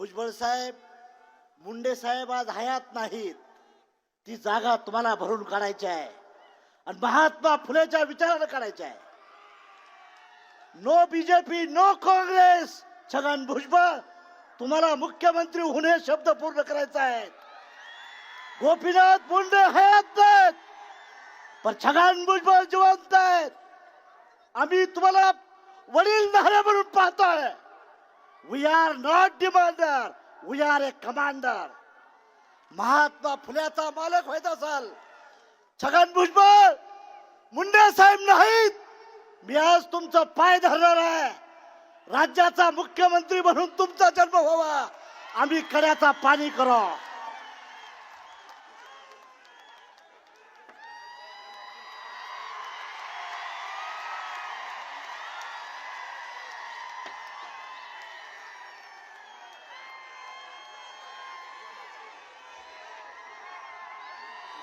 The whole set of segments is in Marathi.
भुजबळ साहेब मुंडे साहेब आज हयात नाहीत. ती जागा तुम्हाला भरून काढायची आहे. आणि महात्मा फुलेच्या विचारानं काढायची आहे. No BJP no Congress Chhagan Bhujbal तुम्हाला मुख्यमंत्री होणे शब्द पूर्ण करायचा आहे गोपीनाथ मुंडे हयात नाहीत. पण छगन भुजबळ जिवंत आहेत. आम्ही तुम्हाला वडील धारे म्हणून पाहतोय. We are not demander we are a commander Mahatma फुल्याचा मालक व्हायचा असाल छगन भुजबळ मुंडे साहेब नाहीत मी आज तुमचा पाय धरणार आहे राज्याचा मुख्यमंत्री म्हणून तुमचा जन्म व्हावा आम्ही कड्याचा पाणी करू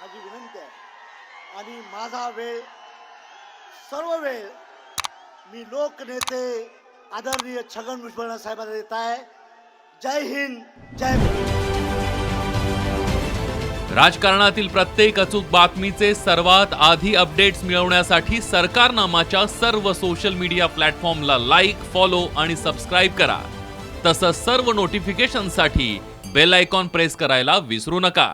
माझी विनंती आहे. आणि माझा वेळ सर्व वेळ मी लोकनेते आदरणीय छगन भुजबळ साहेबांना देत आहे. जय हिंद जय राजकारणातील प्रत्येक अचूक बातमीचे सर्वात आधी अपडेट्स मिळवण्यासाठी सरकारनामाच्या सर्व सोशल मीडिया प्लॅटफॉर्मला लाईक फॉलो आणि सबस्क्राईब करा. तसंच सर्व नोटिफिकेशनसाठी बेल आयकॉन प्रेस करायला विसरू नका.